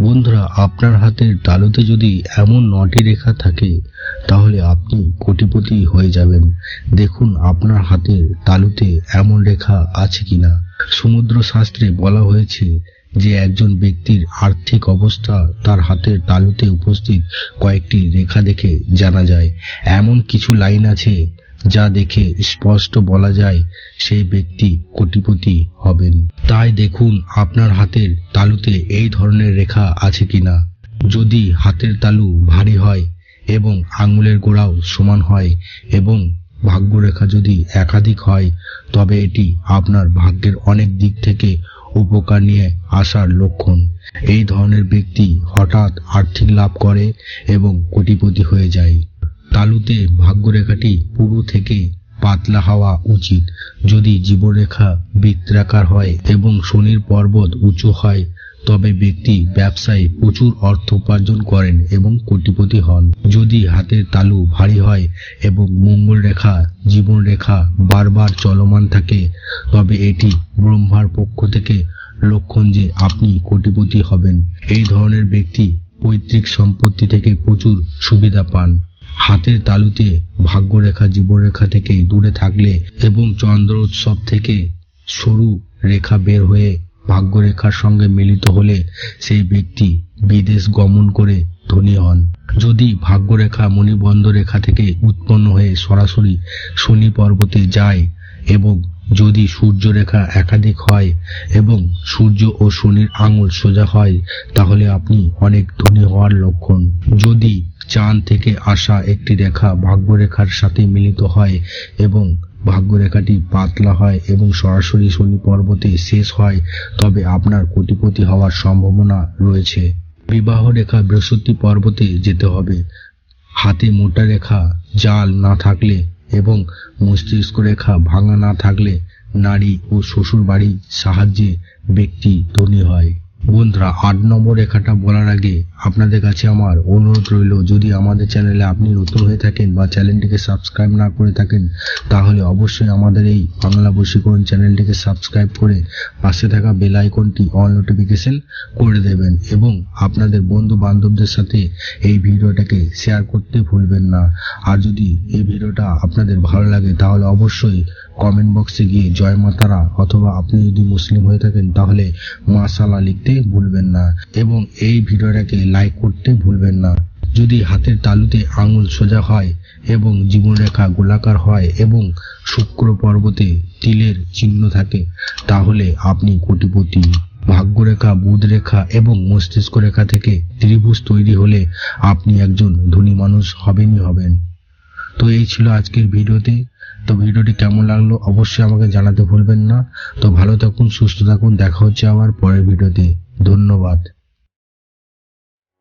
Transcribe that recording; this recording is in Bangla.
বন্ধুরা, আপনার হাতের তালুতে যদি এমন নটি রেখা থাকে, তাহলে আপনি কোটিপতি হয়ে যাবেন। দেখুন, আপনার হাতের তালুতে এমন রেখা আছে কিনা। সমুদ্র শাস্ত্রে বলা হয়েছে যে একজন ব্যক্তির আর্থিক অবস্থা তার হাতের তালুতে উপস্থিত কয়েকটি রেখা দেখে জানা যায়। এমন কিছু লাইন আছে যা দেখে স্পষ্ট বলা যায় সেই ব্যক্তি কোটিপতি হবেন। তাই দেখুন, আপনার হাতের তালুতে এই ধরনের রেখা আছে কিনা। যদি হাতের তালু ভারী হয় এবং আঙুলের গোড়াও সমান হয় এবং ভাগ্যরেখা যদি একাধিক হয়, তবে এটি আপনার ভাগ্যের অনেক দিক থেকে উপকার নিয়ে আসার লক্ষণ। এই ধরনের ব্যক্তি হঠাৎ আর্থিক লাভ করে এবং কোটিপতি হয়ে যায়। তালুতে ভাগ্যরেখাটি পুরু থেকে পাতলা হওয়া উচিত। যদি জীবনরেখা বৃত্তাকার হয় এবং শনির পর্বত উঁচু হয়, তবে ব্যক্তি ব্যবসায় প্রচুর অর্থ উপার্জন করেন এবং কোটিপতি হন। যদি হাতের তালু ভারী হয় এবং মঙ্গল রেখা, জীবন রেখা বারবার চলমান থাকে, তবে এটি ব্রহ্মার পক্ষ থেকে লক্ষণ যে আপনি কোটিপতি হবেন। এই ধরনের ব্যক্তি পৈতৃক সম্পত্তি থেকে প্রচুর সুবিধা পান। হাতের তালুতে ভাগ্যরেখা জীবনরেখা থেকে দূরে থাকলে এবং চন্দ্র উৎসব থেকে সরু রেখা বের হয়ে ভাগ্যরেখার সঙ্গে মিলিত হলে সেই ব্যক্তি বিদেশ গমন করে ধনী হন। যদি ভাগ্যরেখা মণিবন্ধ রেখা থেকে উৎপন্ন হয়ে সরাসরি শনি পর্বতে যায় এবং যদি সূর্যরেখা একাধিক হয় এবং সূর্য ও শনির আঙুল সোজা হয়, তাহলে আপনি অনেক ধনী হওয়ার লক্ষণ। যদি চাঁদ থেকে আসা একটি রেখা ভাগ্যরেখার সাথে মিলিত হয় এবং ভাগ্যরেখাটি পাতলা হয় এবং সরাসরি শনি পর্বতে শেষ হয়, তবে আপনার কোটিপতি হওয়ার সম্ভাবনা রয়েছে। বিবাহ রেখা বৃহস্পতি পর্বতে যেতে হবে। হাতে মোটা রেখা, জাল না থাকলে এবং মস্তিষ্ক রেখা ভাঙা না থাকলে নারী ও শ্বশুর বাড়ির সাহায্যে ব্যক্তি ধনী হয়। বন্ধুরা, আট নম্বর রেখাটা বলার আগে আপনাদের কাছে আমার অনুরোধ রইল, যদি আমাদের চ্যানেলে আপনি নতুন হয়ে থাকেন বা চ্যানেলটিকে সাবস্ক্রাইব না করে থাকেন, তাহলে অবশ্যই আমাদের এই বাংলা বশীকরণ চ্যানেলটিকে সাবস্ক্রাইব করে পাশে থাকা বেল আইকনটি অল নোটিফিকেশন করে দেবেন এবং আপনাদের বন্ধু বান্ধবদের সাথে এই ভিডিওটাকে শেয়ার করতে ভুলবেন না। আর যদি এই ভিডিওটা আপনাদের ভালো লাগে, তাহলে অবশ্যই কমেন্ট বক্সে গিয়ে জয় মাতারা অথবা আপনি যদি মুসলিম হয়ে থাকেন, তাহলে মাশাল্লাহ লিখতে ভুলবেন না এবং এই ভিডিওটাকে লাইক করতে ভুলবেন না। যদি হাতের তালুতে আঙুল সোজা হয় এবং জীবনরেখা গোলাকার হয় এবং শুক্র পর্বতে তিলের চিহ্ন থাকে, তাহলে আপনি কোটিপতি। ভাগ্যরেখা বুধ রেখা এবং মস্তিষ্ক রেখা থেকে ত্রিভুজ তৈরি হলে আপনি একজন ধনী মানুষ হবেনই হবেন। তো এই ছিল আজকের ভিডিওতে। তো ভিডিওটি কেমন লাগল অবশ্যই আমাকে জানাতে ভুলবেন না। তো ভালো থাকুন, সুস্থ থাকুন, দেখা হচ্ছে আমার পরের ভিডিওতে। ধন্যবাদ।